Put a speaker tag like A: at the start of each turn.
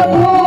A: Thank you.